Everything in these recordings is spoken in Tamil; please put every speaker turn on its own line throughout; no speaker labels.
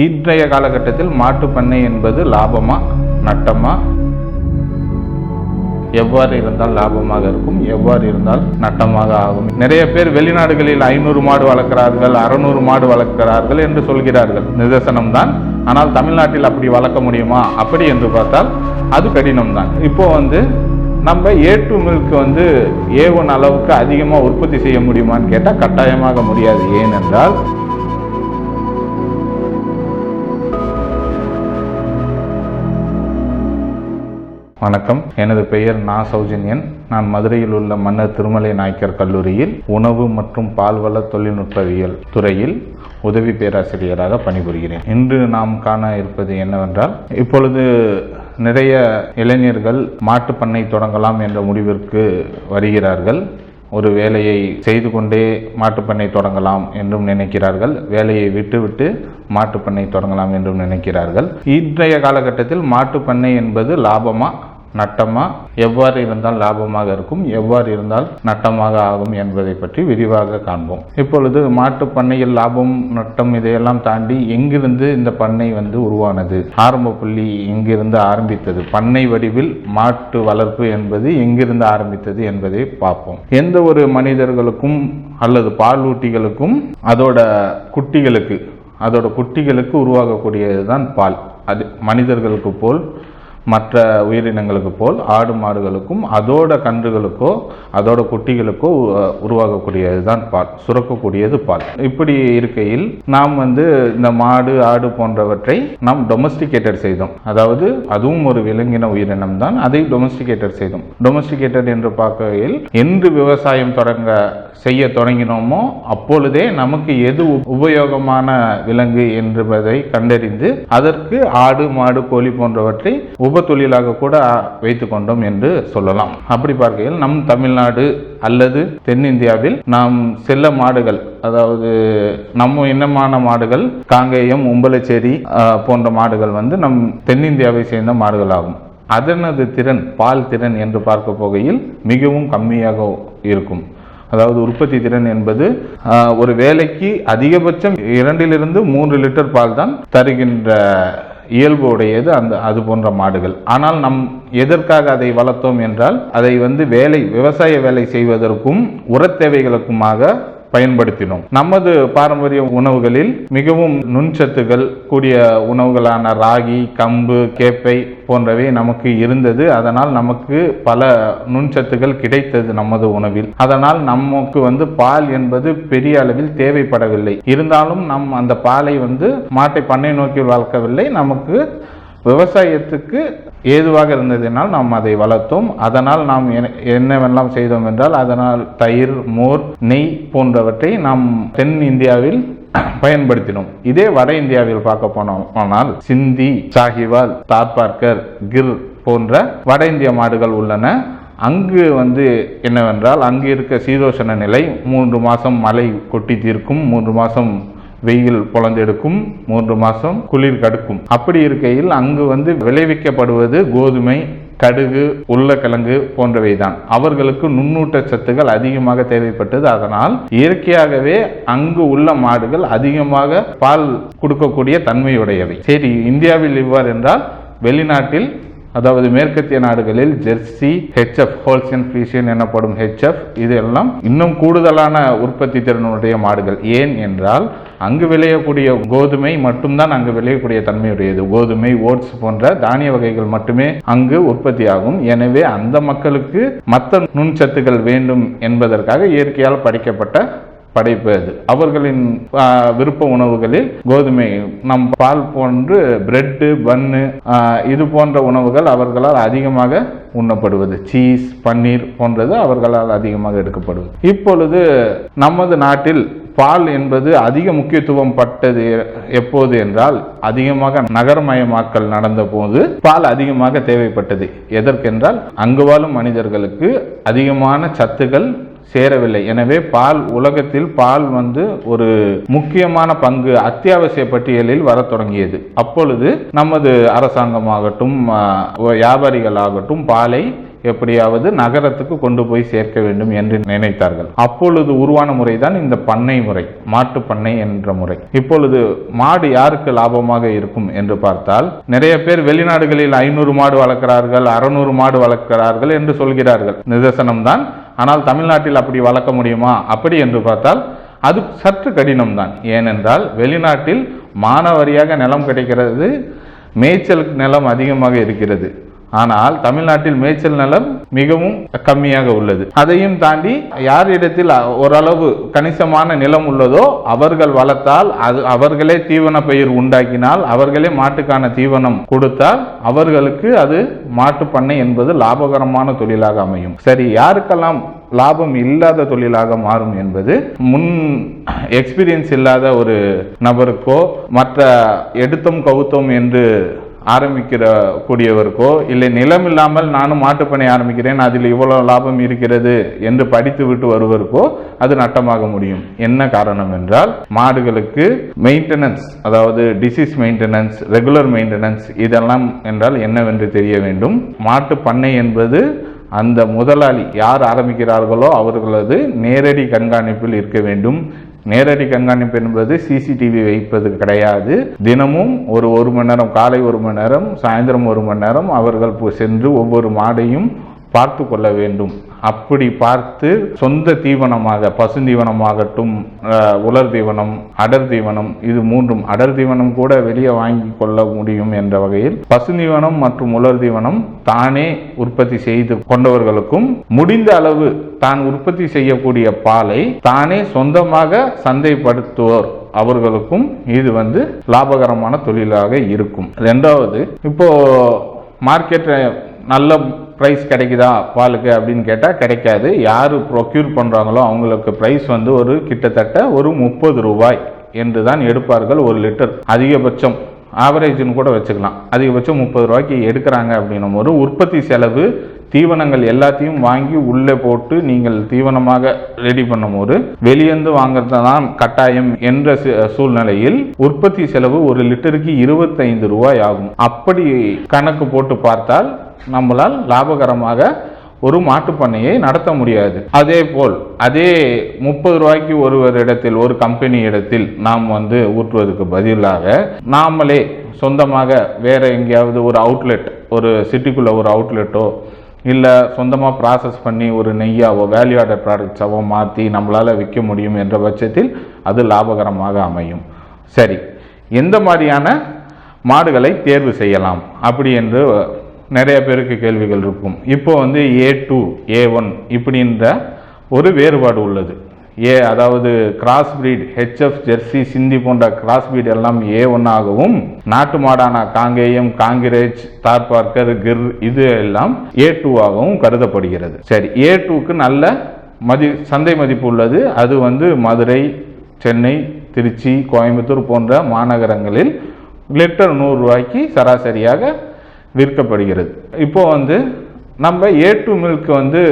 இன்றைய காலகட்டத்தில் மாட்டு பண்ணை என்பது லாபமா நட்டமா? எவ்வாறு இருந்தால் லாபமாக இருக்கும் எவ்வாறு இருந்தால் நட்டமாக ஆகும்? நிறைய பேர் வெளிநாடுகளில் ஐநூறு மாடு வளர்க்கிறார்கள் அறுநூறு மாடு வளர்க்கிறார்கள் என்று சொல்கிறார்கள். நிதர்சனம் தான். ஆனால் தமிழ்நாட்டில் அப்படி வளர்க்க முடியுமா? அப்படி என்று பார்த்தால் அது கடினம் தான். இப்போ வந்து நம்ம ஏ டு மில்க் வந்து ஏ ஒன் அளவுக்கு அதிகமாக உற்பத்தி செய்ய முடியுமான்னு கேட்டால் கட்டாயமாக முடியாது. ஏனென்றால் வணக்கம். எனது பெயர் நா சௌஜன்யன். நான் மதுரையில் உள்ள மன்னர் திருமலை நாயக்கர் கல்லூரியில் உணவு மற்றும் பால்வள தொழில்நுட்பவியல் துறையில் உதவி பேராசிரியராக பணிபுரிகிறேன். இன்று நாம் காண இருப்பது என்னவென்றால் இப்பொழுது நிறைய இளைஞர்கள் மாட்டுப் பண்ணை தொடங்கலாம் என்ற முடிவிற்கு வருகிறார்கள். ஒரு வேலையை செய்து கொண்டே மாட்டுப்பண்ணை தொடங்கலாம் என்றும் நினைக்கிறார்கள். வேலையை விட்டுவிட்டு மாட்டுப்பண்ணை தொடங்கலாம் என்றும் நினைக்கிறார்கள். இன்றைய காலகட்டத்தில் மாட்டுப்பண்ணை என்பது லாபமா? நட்டமா எவ்வாறு இருந்தால் லாபமாக இருக்கும் எவ்வாறு இருந்தால் நட்டமாக ஆகும் என்பதை பற்றி விரிவாக காண்போம். இப்பொழுது மாட்டு பண்ணையில் லாபம் நட்டம் இதையெல்லாம் தாண்டி எங்கிருந்து இந்த பண்ணை வந்து உருவானது? ஆரம்ப புள்ளி எங்கிருந்து ஆரம்பித்தது? பண்ணை வடிவில் மாட்டு வளர்ப்பு என்பது எங்கிருந்து ஆரம்பித்தது என்பதை பார்ப்போம். எந்த ஒரு மனிதர்களுக்கும் அல்லது பாலூட்டிகளுக்கும் அதோட குட்டிகளுக்கு அதோட குட்டிகளுக்கு உருவாகக்கூடியது தான் பால். அது மனிதர்களுக்கு போல் மற்ற உயிரினங்களுக்கு போல் ஆடு மாடுகளுக்கும் அதோட கன்றுகளுக்கோ அதோட குட்டிகளுக்கோ உ- உருவாகக்கூடியது தான் பால் சுரக்கக்கூடியது பால். இப்படி இருக்கையில் நாம் வந்து இந்த மாடு ஆடு போன்றவற்றை நாம் டொமஸ்டிகேட்டட் செய்தோம். அதாவது அதுவும் ஒரு விலங்கின உயிரினம் தான் அதை டொமஸ்டிகேட்டட் செய்தோம். டொமஸ்டிகேட்டட் என்று பார்க்கையில் என்று விவசாயம் தொடங்க செய்ய தொடங்கினோமோ அப்பொழுதே நமக்கு எது உ- உபயோகமான விலங்கு என்பதை கண்டறிந்து அதற்கு ஆடு மாடு கோழி போன்றவற்றை உப தொழிலாக கூட வைத்து கொண்டோம் என்று சொல்லலாம். அப்படி பார்க்கையில் நம் தமிழ்நாடு அல்லது தென்னிந்தியாவில் நாம் செல்ல மாடுகள் அதாவது நம்ம இனமான மாடுகள் காங்கேயம் உம்பலச்சேரி போன்ற மாடுகள் வந்து நம் தென்னிந்தியாவை சேர்ந்த மாடுகள் ஆகும் அதனது திறன் பால் திறன் என்று பார்க்க போகையில் மிகவும் கம்மியாக இருக்கும். அதாவது உற்பத்தி திறன் என்பது ஒரு வேலைக்கு அதிகபட்சம் இரண்டிலிருந்து மூன்று லிட்டர் பால் தான் தருகின்ற இயல்பு உடையது அந்த அது போன்ற மாடுகள். ஆனால் நம் எதற்காக அதை வளர்த்தோம் என்றால் அதை வந்து வேலை விவசாய வேலை செய்வதற்கும் உரத் தேவைகளுக்குமாக பயன்படுத்தினோம். நமது பாரம்பரிய உணவுகளில் மிகவும் நுண்சத்துகள் கூடிய உணவுகளான ராகி கம்பு கேப்பை போன்றவை நமக்கு இருந்தது. அதனால் நமக்கு பல நுண்சத்துகள் கிடைத்தது நமது உணவில். அதனால் நமக்கு வந்து பால் என்பது பெரிய அளவில் தேவைப்படவில்லை. இருந்தாலும் நம் அந்த பாலை வந்து மாட்டை பண்ணை நோக்கி வளர்க்கவில்லை. நமக்கு விவசாயத்துக்கு ஏதுவாக இருந்ததினால் நாம் அதை வளர்த்தோம். அதனால் நாம் என்னவெல்லாம் செய்தோம் என்றால் அதனால் தயிர் மோர் நெய் போன்றவற்றை நாம் தென் இந்தியாவில் பயன்படுத்தினோம். இதே வட இந்தியாவில் பார்க்க போனோம் ஆனால் சிந்தி சாஹிவால் தார்பார்க்கர் கிர் போன்ற வட இந்திய மாடுகள் உள்ளன. அங்கு வந்து என்னவென்றால் அங்கு இருக்க சீதோஷண நிலை மூன்று மாதம் மழை கொட்டி தீர்க்கும் மூன்று மாதம் வெயில் பொழந்தெடுக்கும் மூன்று மாதம் குளிர் கடுக்கும். அப்படி இருக்கையில் அங்கு வந்து விளைவிக்கப்படுவது கோதுமை கடுகு உருளைக்கிழங்கு போன்றவை தான் அவர்களுக்கு நுண்ணூட்ட சத்துக்கள் அதிகமாக தேவைப்பட்டது. அதனால் இயற்கையாகவே அங்கு உள்ள மாடுகள் அதிகமாக பால் கொடுக்கக்கூடிய தன்மையுடையவை. சரி இந்தியாவில் இவ்வாறு என்றால் வெளிநாட்டில் அதாவது மேற்கத்திய நாடுகளில் ஜெர்சி ஹெச்எஃப் ஹோல்சன் ஃப்ரீசியன் எனப்படும் ஹெச்எஃப் இது எல்லாம் இன்னும் கூடுதலான உற்பத்தி திறனுடைய மாடுகள். ஏன் என்றால் அங்கு விளையக்கூடிய கோதுமை மட்டும்தான் அங்கு விளையக்கூடிய தன்மையுடையது. கோதுமை ஓட்ஸ் போன்ற தானிய வகைகள் மட்டுமே அங்கு உற்பத்தியாகும். எனவே அந்த மக்களுக்கு மற்ற நுண்சத்துக்கள் வேண்டும் என்பதற்காக இயற்கையால் படைக்கப்பட்ட படைப்பு அது. அவர்களின் விருப்ப உணவுகளில் கோதுமை நம் பால் போன்று பிரெட்டு பன்னு இது போன்ற உணவுகள் அவர்களால் அதிகமாக உண்ணப்படுவது. சீஸ் பன்னீர் போன்றது அவர்களால் அதிகமாக எடுக்கப்படுவது. இப்பொழுது நமது நாட்டில் பால் என்பது அதிக முக்கியத்துவம் பட்டது எப்போது என்றால் அதிகமாக நகரமயமாக்கல் நடந்த போது பால் அதிகமாக தேவைப்பட்டது. எதற்கென்றால் அங்கு வாழும் மனிதர்களுக்கு அதிகமான சத்துக்கள் சேரவில்லை. எனவே பால் உலகத்தில் பால் வந்து ஒரு முக்கியமான பங்கு அத்தியாவசிய பட்டியலில் வரத் தொடங்கியது. அப்பொழுது நமது அரசாங்கமாகட்டும் வியாபாரிகளாகட்டும் பாலை எப்படியாவது நகரத்துக்கு கொண்டு போய் சேர்க்க வேண்டும் என்று நினைத்தார்கள். அப்பொழுது உருவான முறைதான் இந்த பண்ணை முறை மாட்டு பண்ணை என்ற முறை. இப்பொழுது மாடு யாருக்கு லாபமாக இருக்கும் என்று பார்த்தால் நிறைய பேர் வெளிநாடுகளில் ஐநூறு மாடு வளர்க்கிறார்கள் அறுநூறு மாடு வளர்க்கிறார்கள் என்று சொல்கிறார்கள். நிதர்சனம் தான் ஆனால் தமிழ்நாட்டில் அப்படி வளர்க்க முடியுமா? அப்படி என்று பார்த்தால் அது சற்று கடினம்தான். ஏனென்றால் வெளிநாட்டில் மானவரியாக நிலம் கிடைக்கிறது மேய்ச்சலுக்கு நிலம் அதிகமாக இருக்கிறது. ஆனால் தமிழ்நாட்டில் மேய்ச்சல் நலம் மிகவும் கம்மியாக உள்ளது. அதையும் தாண்டி யாரிடத்தில் ஓரளவு கணிசமான நிலம் உள்ளதோ அவர்கள் வளர்த்தால் அது அவர்களே தீவன பயிர் உண்டாக்கினால் அவர்களே மாட்டுக்கான தீவனம் கொடுத்தால் அவர்களுக்கு அது மாட்டு பண்ணை என்பது லாபகரமான தொழிலாக அமையும். சரி யாருக்கெல்லாம் லாபம் இல்லாத தொழிலாக மாறும் என்பது முன் எக்ஸ்பீரியன்ஸ் இல்லாத ஒரு நபருக்கோ மற்ற எடுத்தோம் கவுத்தோம் என்று ஆரம்பிக்கிற கூடியவருக்கோ இல்லை நிலம் இல்லாமல் நானும் மாட்டுப்பணி ஆரம்பிக்கிறேன் அதில் இவ்வளோ லாபம் இருக்கிறது என்று படித்து விட்டு வருவருக்கோ அது நட்டமாக முடியும். என்ன காரணம் என்றால் மாடுகளுக்கு மெயின்டெனன்ஸ் அதாவது டிசீஸ் மெயின்டெனன்ஸ் ரெகுலர் மெயின்டெனன்ஸ் இதெல்லாம் என்றால் என்னவென்று தெரிய வேண்டும். மாட்டு பண்ணை என்பது அந்த முதலாளி யார் ஆரம்பிக்கிறார்களோ அவர்களது நேரடி கண்காணிப்பில் இருக்க வேண்டும். நேரடி கண்காணிப்பு என்பது சிசிடிவி வைப்பது கிடையாது. தினமும் ஒரு ஒரு மணி நேரம் காலை ஒரு மணி நேரம் சாயந்தரம் ஒரு மணி நேரம் அவர்கள் சென்று ஒவ்வொரு மாடையும் பார்த்து கொள்ள வேண்டும். அப்படி பார்த்து சொந்த தீவனமாக பசுந்தீவனமாகட்டும் உலர் தீவனம் அடர் தீவனம் இது மூன்றும் அடர் தீவனம் கூட வெளியே வாங்கி கொள்ள முடியும் என்ற வகையில் பசுந்தீவனம் மற்றும் உலர் தீவனம் தானே உற்பத்தி செய்து கொண்டவர்களுக்கும் முடிந்த அளவு தான் உற்பத்தி செய்யக்கூடிய பாலை தானே சொந்தமாக சந்தைப்படுத்துவோர் அவர்களுக்கும் இது வந்து லாபகரமான தொழிலாக இருக்கும். ரெண்டாவது இப்போ மார்க்கெட்டை நல்ல ப்ரைஸ் கிடைக்குதா பாலுக்கு அப்படின்னு கேட்டால் கிடைக்காது. யார் ப்ரொக்யூர் பண்ணுறாங்களோ அவங்களுக்கு ப்ரைஸ் வந்து ஒரு கிட்டத்தட்ட ஒரு முப்பது ரூபாய் என்று தான் எடுப்பார்கள் ஒரு லிட்டர் அதிகபட்சம் ஆவரேஜ்னு கூட வச்சுக்கலாம். அதிகபட்சம் முப்பது ரூபாய்க்கு எடுக்கிறாங்க அப்படின்னும் ஒரு உற்பத்தி செலவு தீவனங்கள் எல்லாத்தையும் வாங்கி உள்ளே போட்டு நீங்கள் தீவனமாக ரெடி பண்ணும்போது வெளியேந்து வாங்குறது தான் கட்டாயம் என்ற சு- சூழ்நிலையில் உற்பத்தி செலவு ஒரு லிட்டருக்கு இருபத்தைந்து ரூபாய் ஆகும். அப்படி கணக்கு போட்டு பார்த்தால் நம்மளால் லாபகரமாக ஒரு மாட்டுப் பண்ணையை நடத்த முடியாது. அதே போல் அதே முப்பது ரூபாய்க்கு ஒருவர் இடத்தில் ஒரு கம்பெனி இடத்தில் நாம் வந்து ஊற்றுவதற்கு பதிலாக நாமளே சொந்தமாக வேற எங்கேயாவது ஒரு அவுட்லெட் ஒரு சிட்டிக்குள்ள ஒரு அவுட்லெட்டோ இல்லை சொந்தமாக ப்ராசஸ் பண்ணி ஒரு நெய்யாவோ வேல்யூ ஆடட் ப்ராடக்ட்ஸாவோ மாற்றி நம்மளால் விற்க முடியும் என்ற பட்சத்தில் அது லாபகரமாக அமையும். சரி எந்த மாதிரியான மாடுகளை தேர்வு செய்யலாம்? அப்படி என்று நிறைய பேருக்கு கேள்விகள் இருக்கும். இப்போ வந்து ஏ டூ ஏ ஒன் இப்படின்ற ஒரு வேறுபாடு உள்ளது. ஏ அதாவது கிராஸ் பிரீட் ஹெச்எஃப் ஜெர்சி சிந்தி போன்ற கிராஸ் பிரீட் எல்லாம் ஏ ஒன்னாகவும் நாட்டு மாடான காங்கேயம் காங்கிரேஜ் தார்பார்க்கர் கிர் இது எல்லாம் ஏ டூவாகவும் கருதப்படுகிறது. சரி ஏ டூக்கு நல்ல மதி சந்தை மதிப்பு உள்ளது. அது வந்து மதுரை சென்னை திருச்சி கோயம்புத்தூர் போன்ற மாநகரங்களில் லிட்டர் நூறுரூவாய்க்கு சராசரியாக விற்கப்படுகிறது. இப்போ வந்து நம்ம ஏ டூ மில்க் வந்து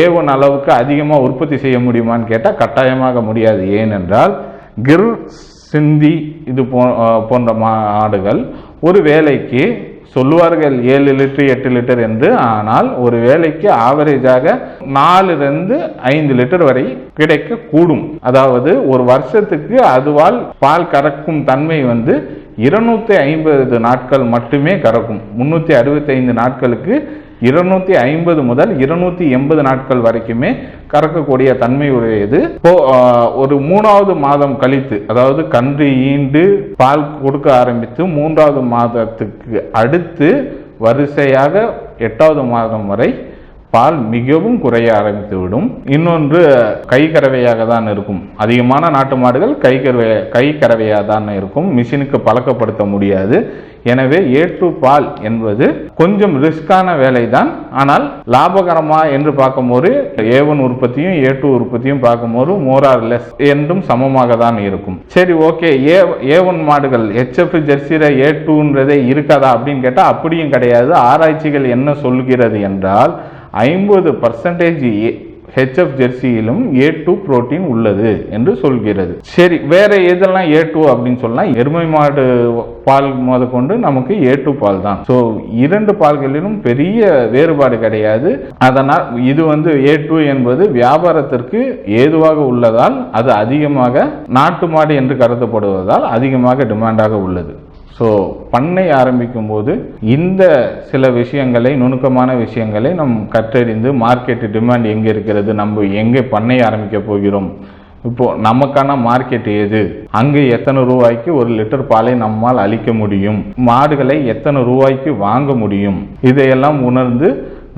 ஏ ஒன் அளவுக்கு அதிகமாக உற்பத்தி செய்ய முடியுமான்னு கேட்டால் கட்டாயமாக முடியாது. ஏனென்றால் கிர் சிந்தி இது போ போன்ற மாடுகள் ஒரு வேலைக்கு சொல்லுவார்கள் ஏழு லிட்டர் எட்டு லிட்டர் என்று. ஆனால் ஒரு வேலைக்கு ஆவரேஜாக நாலுலேருந்து ஐந்து லிட்டர் வரை கிடைக்க கூடும் அதாவது ஒரு வருஷத்துக்கு அதுவால் பால் கறக்கும் தன்மை வந்து இருநூத்தி ஐம்பது நாட்கள் மட்டுமே கறக்கும். முன்னூற்றி அறுபத்தைந்து நாட்களுக்கு இருநூத்தி ஐம்பது முதல் இருநூத்தி எண்பது நாட்கள் வரைக்குமே கறக்கக்கூடிய தன்மை உடையது இப்போ ஒரு மூணாவது மாதம் கழித்து அதாவது கன்று ஈண்டு பால் கொடுக்க ஆரம்பித்து மூன்றாவது மாதத்துக்கு அடுத்து வரிசையாக எட்டாவது மாதம் வரை பால் மிகவும் குறைய ஆரம்பித்துவிடும் இன்னொன்று கை கறவையாக தான் இருக்கும். அதிகமான நாட்டு மாடுகள் கை கறவை கை கறவையாக தான் இருக்கும். மிஷினுக்கு பழக்கப்படுத்த முடியாது. எனவே ஏ பால் என்பது கொஞ்சம் ரிஸ்கான வேலை தான் ஆனால் லாபகரமா என்று பார்க்கும்போது ஏ ஒன் உற்பத்தியும் ஏ டூ உற்பத்தியும் பார்க்கும்போது மோரார் லெஸ் என்றும் சமமாக தான் இருக்கும். சரி ஓகே ஏ ஏ ஒன் மாடுகள் ஹெச்எஃப் ஜெர்சியில் ஏ டூன்றதே இருக்காதா அப்படின்னு கேட்டால் அப்படியும் கிடையாது. ஆராய்ச்சிகள் என்ன சொல்கிறது என்றால் ஐம்பது பர்சன்டேஜ் ஹெச்எஃப் ஜெர்சியிலும் ஏ டூ புரோட்டீன் உள்ளது என்று சொல்கிறது. சரி வேற எதெல்லாம் ஏ டூ அப்படின்னு சொன்னால் எருமை மாடு பால் முதற்கொண்டு நமக்கு ஏ டூ பால் தான். ஸோ இரண்டு பால்களிலும் பெரிய வேறுபாடு கிடையாது. அதனால் இது வந்து ஏ டூ என்பது வியாபாரத்திற்கு ஏதுவாக உள்ளதால் அது அதிகமாக நாட்டு மாடு என்று கருதப்படுவதால் அதிகமாக டிமாண்டாக உள்ளது. ஸோ பண்ணை ஆரம்பிக்கும் போது இந்த சில விஷயங்களை நுணுக்கமான விஷயங்களை நம் கற்றறிந்து மார்க்கெட் டிமாண்ட் எங்கே இருக்கிறது நம்ம எங்கே பண்ணை ஆரம்பிக்க போகிறோம்? இப்போது நமக்கான மார்க்கெட் எது? அங்கே எத்தனை ரூபாய்க்கு ஒரு லிட்டர் பாலை நம்மால் அளிக்க முடியும்? மாடுகளை எத்தனை ரூபாய்க்கு வாங்க முடியும்? இதையெல்லாம் உணர்ந்து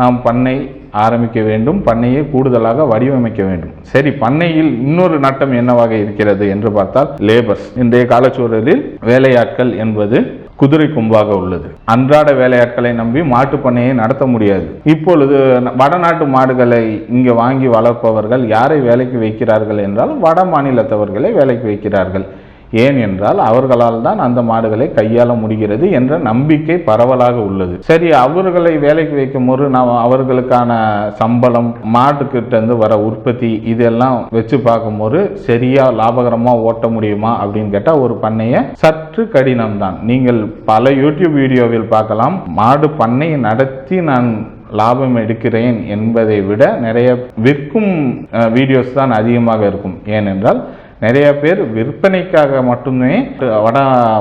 நாம் பண்ணை ஆரம்பிக்க வேண்டும் பண்ணையை கூடுதலாக வடிவமைக்க வேண்டும். சரி பண்ணையில் இன்னொரு நட்டம் என்னவாக இருக்கிறது என்று பார்த்தால் லேபர்ஸ் இன்றைய காலச்சூழலில் வேலையாட்கள் என்பது குதிரை கொம்பாக உள்ளது. அன்றாட வேலையாட்களை நம்பி மாட்டு பண்ணையை நடத்த முடியாது. இப்பொழுது வடநாட்டு மாடுகளை இங்கே வாங்கி வளர்ப்பவர்கள் யாரை வேலைக்கு வைக்கிறார்கள் என்றால் வட மாநிலத்தவர்களை வேலைக்கு வைக்கிறார்கள். ஏன் என்றால் அவர்களால் தான் அந்த மாடுகளை கையாள முடிகிறது என்ற நம்பிக்கை பரவலாக உள்ளது. சரி அவர்களை வேலைக்கு வைக்கும் போது நாம் அவர்களுக்கான சம்பளம் மாட்டுக்கிட்ட இருந்து வர உற்பத்தி இதெல்லாம் வச்சு பார்க்கும்போது சரியா லாபகரமாக ஓட்ட முடியுமா அப்படின்னு கேட்டால் ஒரு பண்ணையை சற்று கடினம் தான் நீங்கள் பல யூடியூப் வீடியோவில் பார்க்கலாம். மாடு பண்ணையை நடத்தி நான் லாபம் எடுக்கிறேன் என்பதை விட நிறைய விற்கும் வீடியோஸ் தான் அதிகமாக இருக்கும். ஏனென்றால் நிறைய பேர் விற்பனைக்காக மட்டுமே வட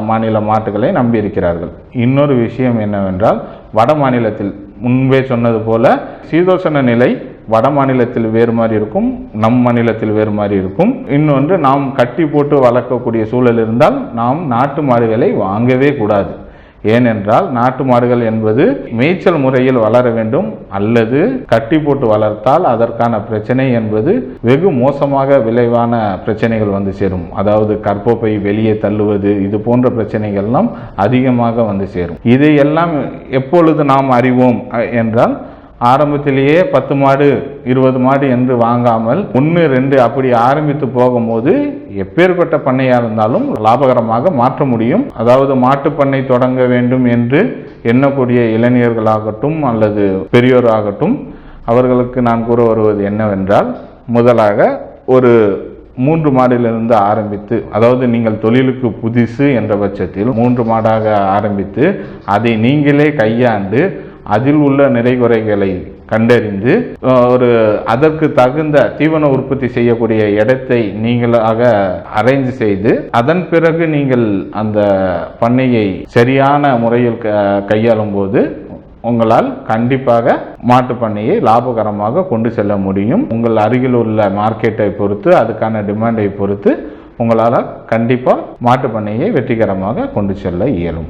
மாநில மாட்டுகளை நம்பி இருக்கிறார்கள் இன்னொரு விஷயம் என்னவென்றால் வட மாநிலத்தில் முன்பே சொன்னது போல சீதோஷண நிலை வட மாநிலத்தில் வேறு மாதிரி இருக்கும் நம் மாநிலத்தில் வேறு மாதிரி இருக்கும். இன்னொன்று நாம் கட்டி போட்டு வளர்க்கக்கூடிய சூழல் இருந்தால் நாம் நாட்டு மாடுகளை வாங்கவே கூடாது. ஏனென்றால் நாட்டு மாடுகள் என்பது மேய்ச்சல் முறையில் வளர வேண்டும் அல்லது கட்டி போட்டு வளர்த்தால் அதற்கான பிரச்சனை என்பது வெகு மோசமாக விளைவான பிரச்சனைகள் வந்து சேரும். அதாவது கற்பப்பை வெளியே தள்ளுவது இது போன்ற பிரச்சனைகள்லாம் அதிகமாக வந்து சேரும். இதையெல்லாம் எப்பொழுது நாம் அறிவோம் என்றால் ஆரம்பத்திலேயே பத்து மாடு இருபது மாடு என்று வாங்காமல் ஒன்று ரெண்டு அப்படி ஆரம்பித்து போகும்போது எப்பேற்பட்ட பண்ணையாக இருந்தாலும் லாபகரமாக மாற்ற முடியும். அதாவது மாட்டு பண்ணை தொடங்க வேண்டும் என்று எண்ணக்கூடிய இளைஞர்களாகட்டும் அல்லது பெரியோராகட்டும் அவர்களுக்கு நான் கூற வருவது என்னவென்றால் முதலாக ஒரு மூன்று மாடிலிருந்து ஆரம்பித்து அதாவது நீங்கள் தொழிலுக்கு புதுசு என்ற பட்சத்தில் மூன்று மாடாக ஆரம்பித்து அதை நீங்களே கையாண்டு அதில் உள்ள நிறைகுறைகளை கண்டறிந்து ஒரு அதற்கு தகுந்த தீவன உற்பத்தி செய்யக்கூடிய இடத்தை நீங்களாக அரேஞ்ச் செய்து அதன் பிறகு நீங்கள் அந்த பண்ணையை சரியான முறையில் க- கையாளும் போது உங்களால் கண்டிப்பாக மாட்டு பண்ணையை லாபகரமாக கொண்டு செல்ல முடியும். உங்கள் அருகில் உள்ள மார்க்கெட்டை பொறுத்து அதுக்கான டிமாண்டை பொறுத்து உங்களால் கண்டிப்பாக மாட்டு பண்ணையை வெற்றிகரமாக கொண்டு செல்ல இயலும்.